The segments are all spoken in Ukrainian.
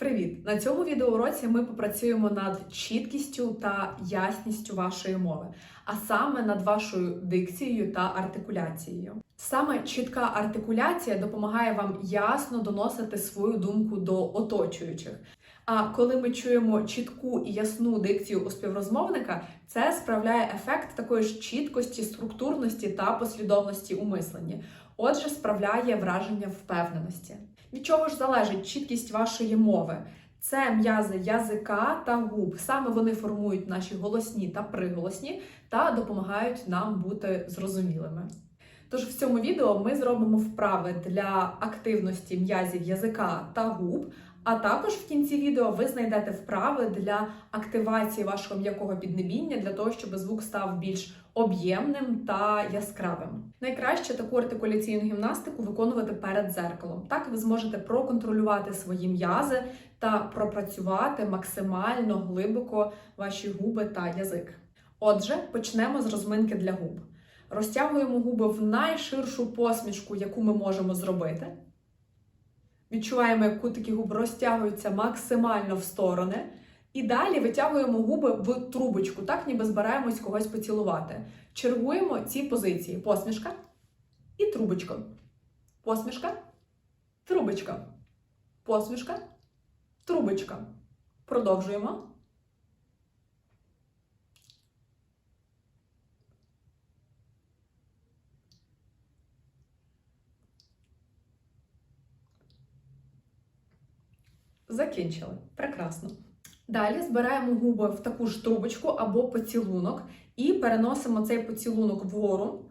Привіт! На цьому відеоуроці ми попрацюємо над чіткістю та ясністю вашої мови, а саме над вашою дикцією та артикуляцією. Саме чітка артикуляція допомагає вам ясно доносити свою думку до оточуючих. А коли ми чуємо чітку і ясну дикцію у співрозмовника, це справляє ефект такої ж чіткості, структурності та послідовності у мисленні. Отже, справляє враження впевненості. Від чого ж залежить чіткість вашої мови? Це м'язи язика та губ. Саме вони формують наші голосні та приголосні та допомагають нам бути зрозумілими. Тож в цьому відео ми зробимо вправи для активності м'язів язика та губ, а також в кінці відео ви знайдете вправи для активації вашого м'якого піднебіння для того, щоб звук став більш об'ємним та яскравим. Найкраще таку артикуляційну гімнастику виконувати перед дзеркалом. Так ви зможете проконтролювати свої м'язи та пропрацювати максимально глибоко ваші губи та язик. Отже, почнемо з розминки для губ. Розтягуємо губи в найширшу посмішку, яку ми можемо зробити. Відчуваємо, як кутики губ розтягуються максимально в сторони. І далі витягуємо губи в трубочку, так ніби збираємось когось поцілувати. Чергуємо ці позиції: посмішка і трубочка. Посмішка, трубочка. Посмішка, трубочка. Продовжуємо. Закінчили. Прекрасно. Далі збираємо губи в таку ж трубочку або поцілунок і переносимо цей поцілунок вгору.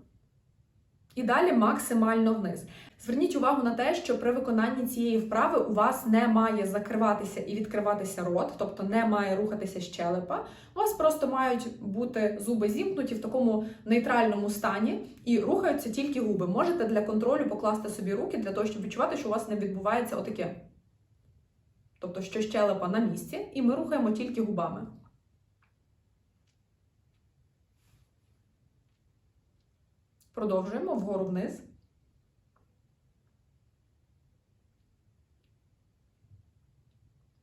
І далі максимально вниз. Зверніть увагу на те, що при виконанні цієї вправи у вас не має закриватися і відкриватися рот, тобто не має рухатися щелепа. У вас просто мають бути зуби зімкнуті в такому нейтральному стані і рухаються тільки губи. Можете для контролю покласти собі руки для того, щоб відчувати, що у вас не відбувається отаке. Тобто, що щелепа на місці, і ми рухаємо тільки губами. Продовжуємо вгору вниз.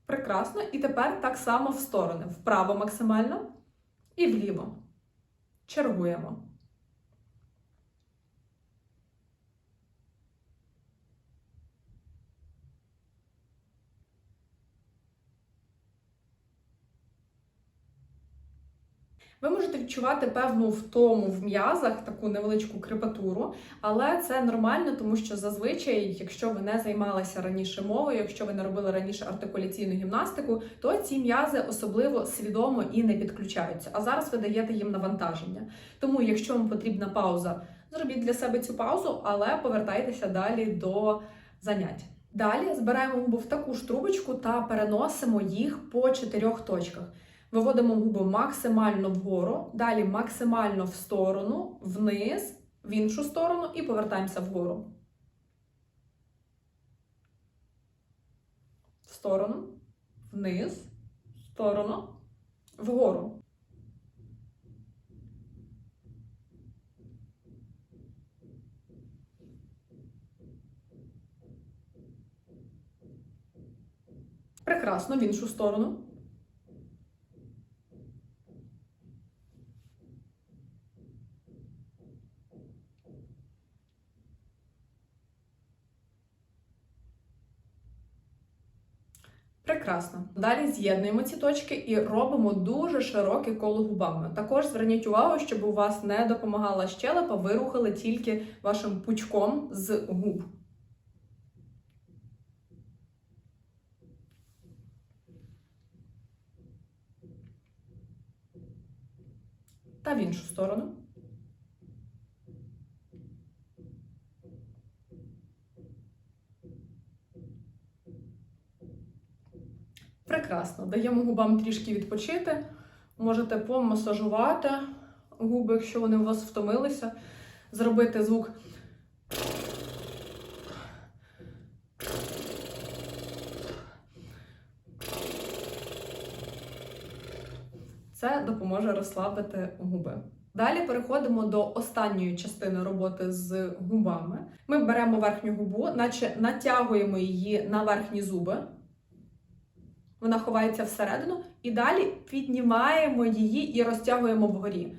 Прекрасно. І тепер так само в сторони. Вправо максимально і вліво. Чергуємо. Ви можете відчувати певну втому в м'язах, таку невеличку крепатуру, але це нормально, тому що зазвичай, якщо ви не займалися раніше мовою, якщо ви не робили раніше артикуляційну гімнастику, то ці м'язи особливо свідомо і не підключаються. А зараз ви даєте їм навантаження. Тому, якщо вам потрібна пауза, зробіть для себе цю паузу, але повертайтеся далі до занять. Далі збираємо губи в таку ж трубочку та переносимо їх по чотирьох точках. Виводимо губи максимально вгору, далі максимально в сторону, вниз, в іншу сторону і повертаємося вгору. В сторону, вниз, в сторону, вгору. Прекрасно, в іншу сторону. Прекрасно. Далі з'єднуємо ці точки і робимо дуже широке коло губами. Також зверніть увагу, щоб у вас не допомагала щелепа, ви рухали тільки вашим пучком з губ. Та в іншу сторону. Прекрасно. Даємо губам трішки відпочити. Можете помасажувати губи, якщо вони у вас втомилися. Зробити звук. Це допоможе розслабити губи. Далі переходимо до останньої частини роботи з губами. Ми беремо верхню губу, наче натягуємо її на верхні зуби. Вона ховається всередину, і далі піднімаємо її і розтягуємо вгорі,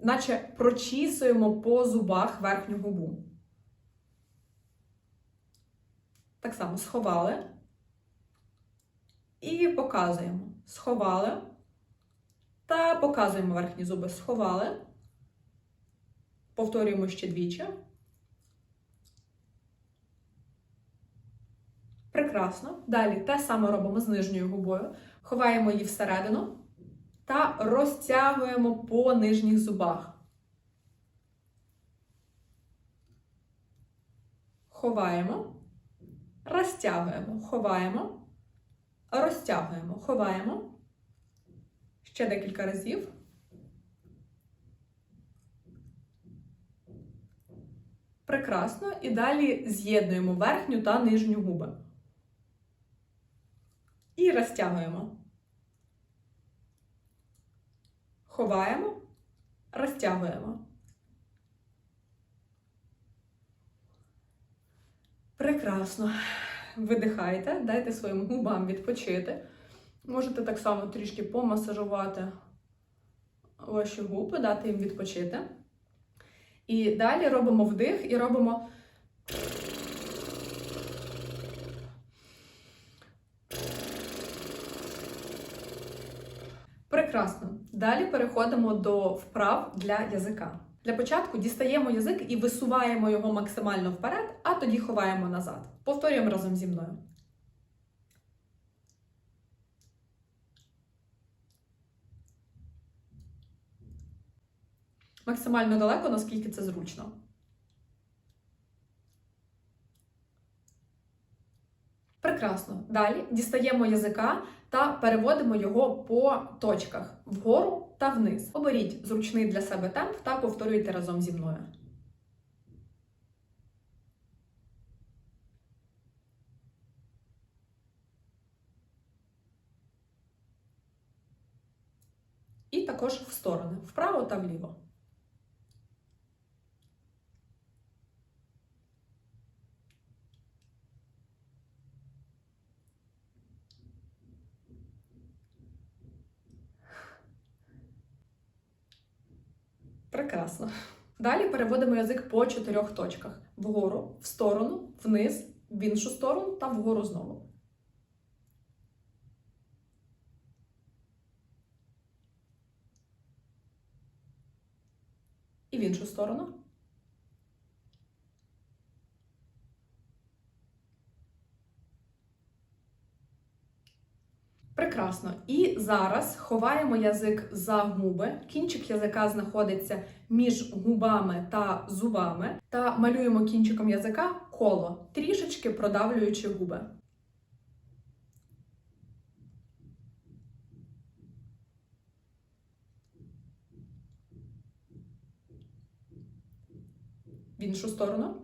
наче прочісуємо по зубах верхню губу. Так само сховали. І показуємо. Сховали. Та показуємо верхні зуби. Сховали. Повторюємо ще двічі. Прекрасно. Далі те саме робимо з нижньою губою. Ховаємо її всередину та розтягуємо по нижніх зубах. Ховаємо, розтягуємо, ховаємо, розтягуємо, ховаємо. Ще декілька разів. Прекрасно. І далі з'єднуємо верхню та нижню губи. Розтягуємо. Ховаємо, розтягуємо. Прекрасно. Видихайте, дайте своїм губам відпочити. Можете так само трішки помасажувати ваші губи, дати їм відпочити. І далі робимо вдих і робимо. Прекрасно. Далі переходимо до вправ для язика. Для початку дістаємо язик і висуваємо його максимально вперед, а тоді ховаємо назад. Повторюємо разом зі мною. Максимально далеко, наскільки це зручно. Прекрасно. Далі дістаємо язика та переводимо його по точках вгору та вниз. Оберіть зручний для себе темп та повторюйте разом зі мною. І також в сторони, вправо та вліво. Прекрасно. Далі переводимо язик по чотирьох точках: вгору, в сторону, вниз, в іншу сторону та вгору знову. І в іншу сторону. Прекрасно. І зараз ховаємо язик за губи. Кінчик язика знаходиться між губами та зубами. Та малюємо кінчиком язика коло, трішечки продавлюючи губи. В іншу сторону.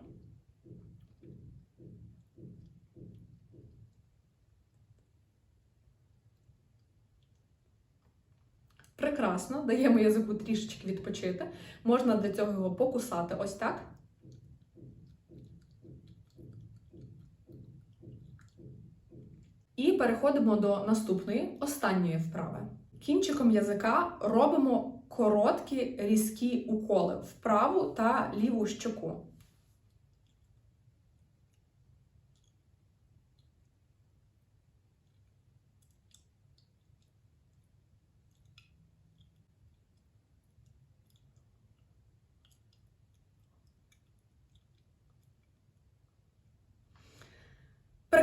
Прекрасно, даємо язику трішечки відпочити. Можна для цього його покусати ось так. І переходимо до наступної, останньої вправи. Кінчиком язика робимо короткі різкі уколи в праву та ліву щоку.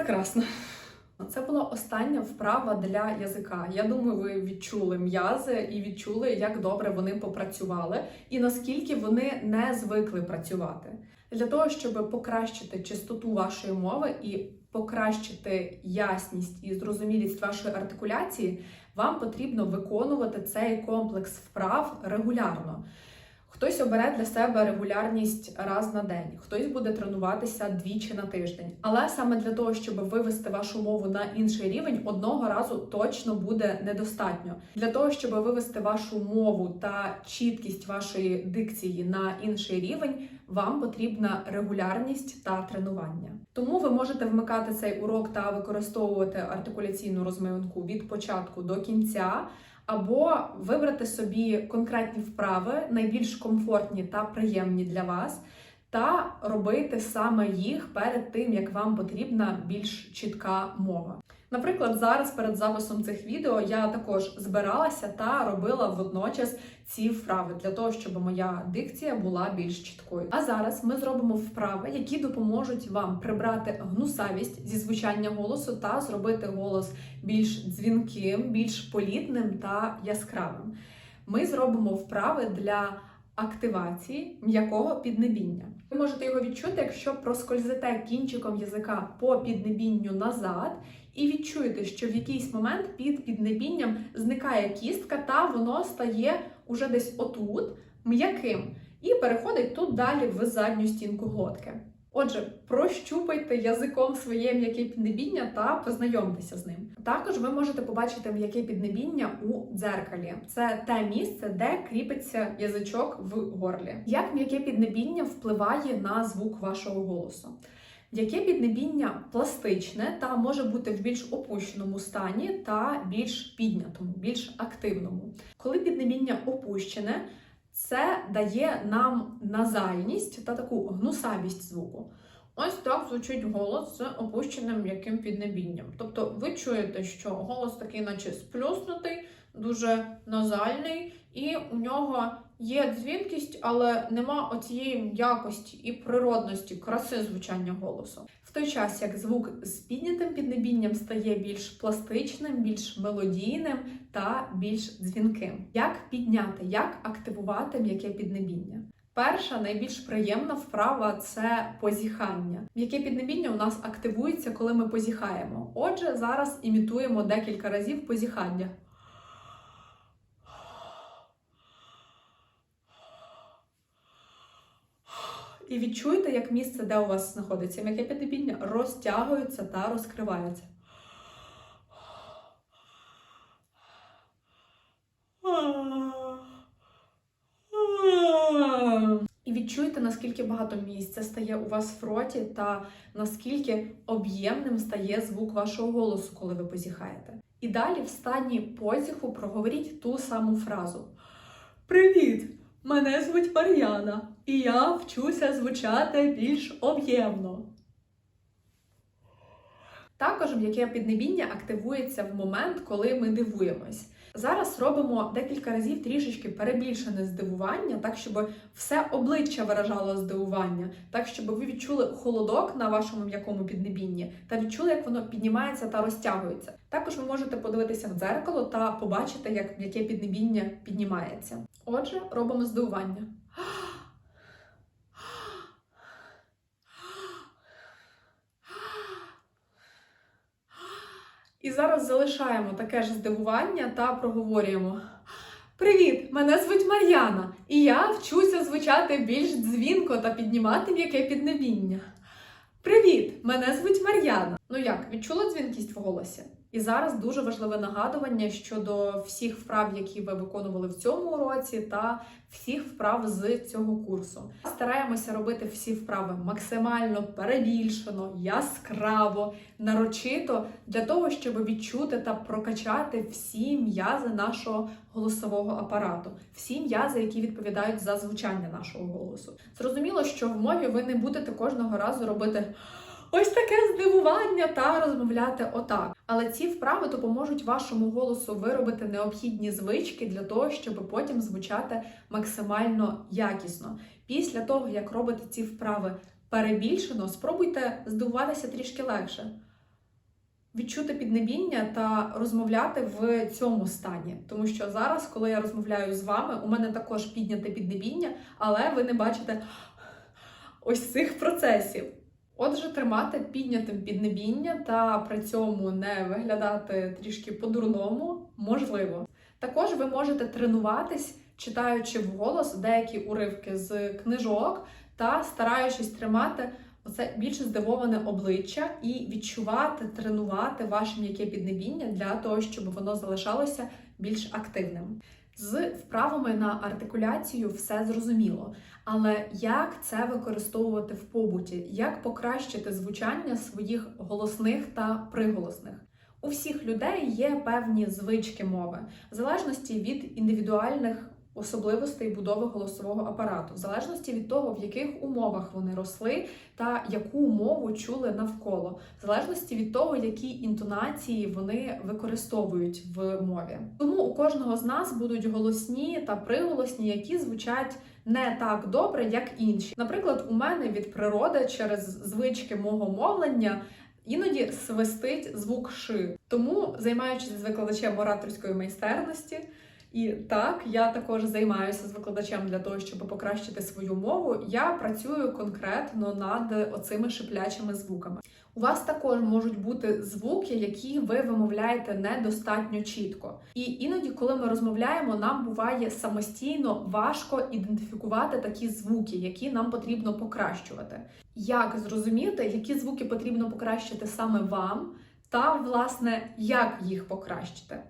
Прекрасно. Це була остання вправа для язика. Я думаю, ви відчули м'язи і відчули, як добре вони попрацювали, і наскільки вони не звикли працювати. Для того, щоб покращити чистоту вашої мови і покращити ясність і зрозумілість вашої артикуляції, вам потрібно виконувати цей комплекс вправ регулярно. Хтось обере для себе регулярність раз на день, хтось буде тренуватися двічі на тиждень. Але саме для того, щоб вивести вашу мову на інший рівень, одного разу точно буде недостатньо. Для того, щоб вивести вашу мову та чіткість вашої дикції на інший рівень, вам потрібна регулярність та тренування. Тому ви можете вмикати цей урок та використовувати артикуляційну розминку від початку до кінця. Або вибрати собі конкретні вправи, найбільш комфортні та приємні для вас, та робити саме їх перед тим, як вам потрібна більш чітка мова. Наприклад, зараз перед записом цих відео я також збиралася та робила водночас ці вправи для того, щоб моя дикція була більш чіткою. А зараз ми зробимо вправи, які допоможуть вам прибрати гнусавість зі звучання голосу та зробити голос більш дзвінким, більш політним та яскравим. Ми зробимо вправи для активації м'якого піднебіння. Ви можете його відчути, якщо проскользите кінчиком язика по піднебінню назад, і відчуєте, що в якийсь момент під піднебінням зникає кістка, та воно стає уже десь отут м'яким і переходить тут далі в задню стінку глотки. Отже, прощупайте язиком своє м'яке піднебіння та познайомтеся з ним. Також ви можете побачити м'яке піднебіння у дзеркалі. Це те місце, де кріпиться язичок в горлі. Як м'яке піднебіння впливає на звук вашого голосу? М'яке піднебіння пластичне та може бути в більш опущеному стані та більш піднятому, більш активному. Коли піднебіння опущене, це дає нам назальність та таку гнусавість звуку. Ось так звучить голос з опущеним м'яким піднебінням. Тобто ви чуєте, що голос такий, наче сплюснутий, дуже назальний, і у нього є дзвінкість, але нема оцієї м'якості і природності, краси звучання голосу. В той час як звук з піднятим піднебінням стає більш пластичним, більш мелодійним та більш дзвінким. Як підняти, як активувати м'яке піднебіння? Перша найбільш приємна вправа це позіхання. М'яке піднебіння у нас активується, коли ми позіхаємо. Отже, зараз імітуємо декілька разів позіхання. І відчуйте, як місце, де у вас знаходиться м'яке піднебіння, розтягується та розкривається. І відчуйте, наскільки багато місця стає у вас в роті, та наскільки об'ємним стає звук вашого голосу, коли ви позіхаєте. І далі в стані позіху проговоріть ту саму фразу: Привіт! Мене звуть Мар'яна, і я вчуся звучати більш об'ємно. Також м'яке піднебіння активується в момент, коли ми дивуємось. Зараз робимо декілька разів трішечки перебільшене здивування, так щоб все обличчя виражало здивування, так щоб ви відчули холодок на вашому м'якому піднебінні та відчули, як воно піднімається та розтягується. Також ви можете подивитися в дзеркало та побачити, як м'яке піднебіння піднімається. Отже, робимо здивування. І зараз залишаємо таке ж здивування та проговорюємо. Привіт! Мене звуть Мар'яна, і я вчуся звучати більш дзвінко та піднімати м'яке піднебіння. Привіт! Мене звуть Мар'яна. Ну як, відчула дзвінкість в голосі? І зараз дуже важливе нагадування щодо всіх вправ, які ви виконували в цьому уроці, та всіх вправ з цього курсу. Стараємося робити всі вправи максимально перебільшено, яскраво, нарочито для того, щоб відчути та прокачати всі м'язи нашого голосового апарату, всі м'язи, які відповідають за звучання нашого голосу. Зрозуміло, що в мові ви не будете кожного разу робити. Ось таке здивування та розмовляти отак. Але ці вправи допоможуть вашому голосу виробити необхідні звички для того, щоб потім звучати максимально якісно. Після того, як робите ці вправи перебільшено, спробуйте здивуватися трішки легше. Відчути піднебіння та розмовляти в цьому стані. Тому що зараз, коли я розмовляю з вами, у мене також підняте піднебіння, але ви не бачите ось цих процесів. Отже, тримати піднятим піднебіння та при цьому не виглядати трішки по-дурному можливо. Також ви можете тренуватись читаючи вголос деякі уривки з книжок та стараючись тримати оце більш здивоване обличчя і відчувати, тренувати ваше м'яке піднебіння для того, щоб воно залишалося більш активним. З вправами на артикуляцію все зрозуміло, але як це використовувати в побуті, як покращити звучання своїх голосних та приголосних? У всіх людей є певні звички мови, в залежності від індивідуальних особливостей будови голосового апарату, в залежності від того, в яких умовах вони росли та яку мову чули навколо, в залежності від того, які інтонації вони використовують в мові. Тому у кожного з нас будуть голосні та приголосні, які звучать не так добре, як інші. Наприклад, у мене від природи через звички мого мовлення. Іноді свистить звук ши. Тому, займаючись з викладачем ораторської майстерності, і так, я також займаюся з викладачем для того, щоб покращити свою мову. Я працюю конкретно над оцими шиплячими звуками. У вас також можуть бути звуки, які ви вимовляєте недостатньо чітко. І іноді, коли ми розмовляємо, нам буває самостійно важко ідентифікувати такі звуки, які нам потрібно покращувати. Як зрозуміти, які звуки потрібно покращити саме вам, та власне як їх покращити?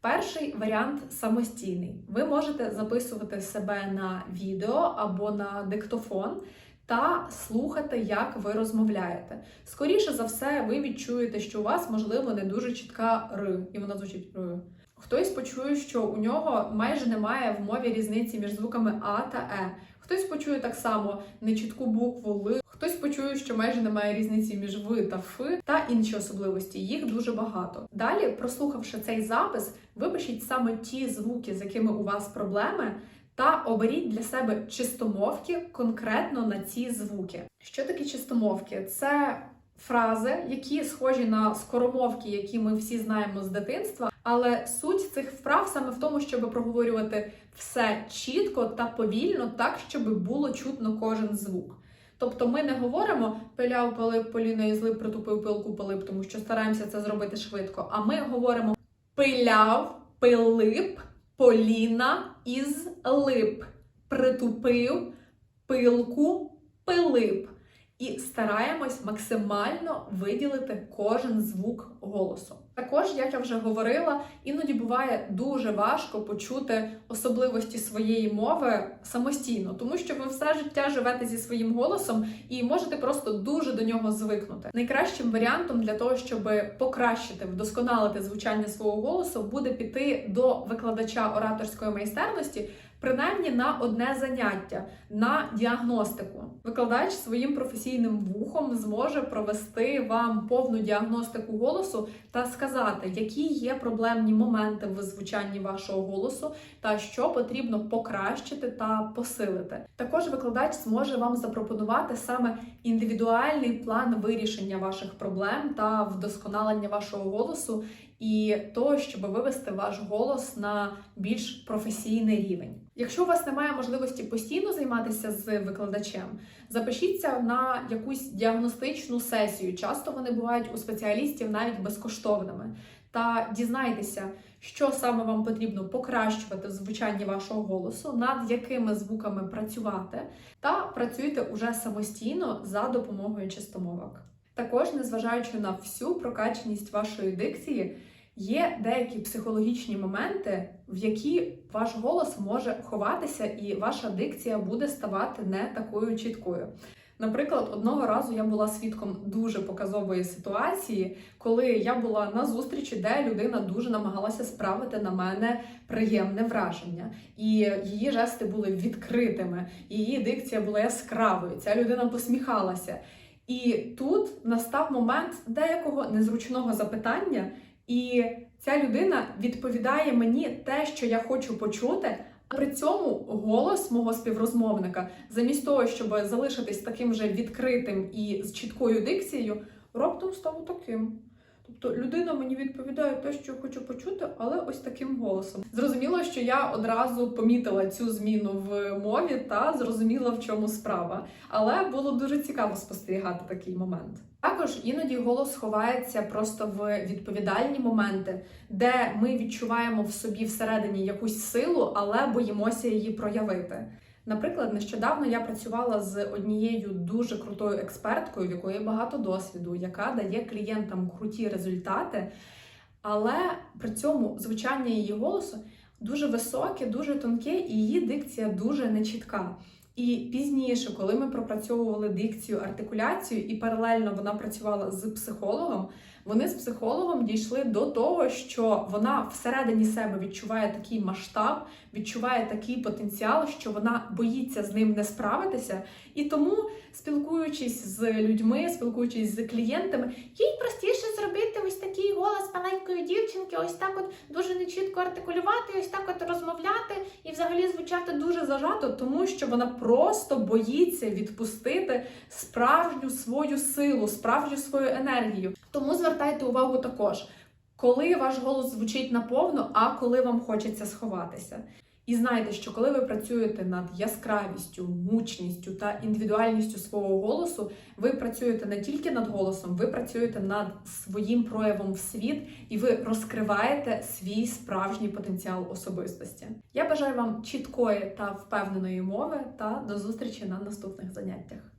Перший варіант самостійний. Ви можете записувати себе на відео або на диктофон та слухати, як ви розмовляєте. Скоріше за все, ви відчуєте, що у вас, можливо, не дуже чітка Р, і вона звучить Р. Хтось почує, що у нього майже немає в мові різниці між звуками А та Е. Хтось почує так само нечітку букву Л, хтось почує, що майже немає різниці між В та Ф, та інші особливості. Їх дуже багато. Далі, прослухавши цей запис, випишіть саме ті звуки, з якими у вас проблеми, та оберіть для себе чистомовки конкретно на ці звуки. Що таке чистомовки? Це фрази, які схожі на скоромовки, які ми всі знаємо з дитинства. Але суть цих вправ саме в тому, щоб проговорювати все чітко та повільно, так щоб було чутно кожен звук. Тобто ми не говоримо пиляв, пилип, поліна і злип, притупив пилку, пилип, тому що стараємося це зробити швидко. А ми говоримо пиляв, пилип, поліна із лип, притупив пилку, пилип. І стараємось максимально виділити кожен звук голосу. Також, як я вже говорила, іноді буває дуже важко почути особливості своєї мови самостійно, тому що ви все життя живете зі своїм голосом і можете просто дуже до нього звикнути. Найкращим варіантом для того, щоб покращити, вдосконалити звучання свого голосу, буде піти до викладача ораторської майстерності. Принаймні на одне заняття на діагностику. Викладач своїм професійним вухом зможе провести вам повну діагностику голосу та сказати, які є проблемні моменти в звучанні вашого голосу, та що потрібно покращити та посилити. Також викладач зможе вам запропонувати саме індивідуальний план вирішення ваших проблем та вдосконалення вашого голосу. І того, щоб вивести ваш голос на більш професійний рівень. Якщо у вас немає можливості постійно займатися з викладачем, запишіться на якусь діагностичну сесію. Часто вони бувають у спеціалістів навіть безкоштовними. Та дізнайтеся, що саме вам потрібно покращувати в звучанні вашого голосу, над якими звуками працювати, та працюйте уже самостійно за допомогою чистомовок. Також, незважаючи на всю прокаченість вашої дикції, є деякі психологічні моменти, в які ваш голос може ховатися, і ваша дикція буде ставати не такою чіткою. Наприклад, одного разу я була свідком дуже показової ситуації, коли я була на зустрічі, де людина дуже намагалася справити на мене приємне враження, і її жести були відкритими, її дикція була яскравою. Ця людина посміхалася. І тут настав момент деякого незручного запитання, і ця людина відповідає мені те, що я хочу почути. При цьому голос мого співрозмовника, замість того, щоб залишитись таким же відкритим і з чіткою дикцією, раптом став таким. Тобто людина мені відповідає. те, що хочу почути, але ось таким голосом. Зрозуміло, що я одразу помітила цю зміну в мові та зрозуміла, в чому справа. Але було дуже цікаво спостерігати такий момент. Також іноді голос ховається просто в відповідальні моменти, де ми відчуваємо в собі всередині якусь силу, але боїмося її проявити. Наприклад, нещодавно я працювала з однією дуже крутою експерткою, в якої багато досвіду, яка дає клієнтам круті результати, але при цьому звучання її голосу дуже високе, дуже тонке, і її дикція дуже нечітка. І пізніше, коли ми пропрацьовували дикцію, артикуляцію, і паралельно вона працювала з психологом, вони з психологом дійшли до того, що вона всередині себе відчуває такий масштаб, відчуває такий потенціал, що вона боїться з ним не справитися. І тому, спілкуючись з людьми, спілкуючись з клієнтами, їй простіше зробити ось такий голос маленької дівчинки, ось так от дуже нечітко артикулювати, ось так от розмовляти і взагалі звучати дуже зажато, тому що вона просто боїться відпустити справжню свою силу, справжню свою енергію. Тому звертайте увагу також, коли ваш голос звучить наповно, а коли вам хочеться сховатися. І знайте, що коли ви працюєте над яскравістю, мучністю та індивідуальністю свого голосу, ви працюєте не тільки над голосом, ви працюєте над своїм проявом в світ і ви розкриваєте свій справжній потенціал особистості. Я бажаю вам чіткої та впевненої мови та до зустрічі на наступних заняттях.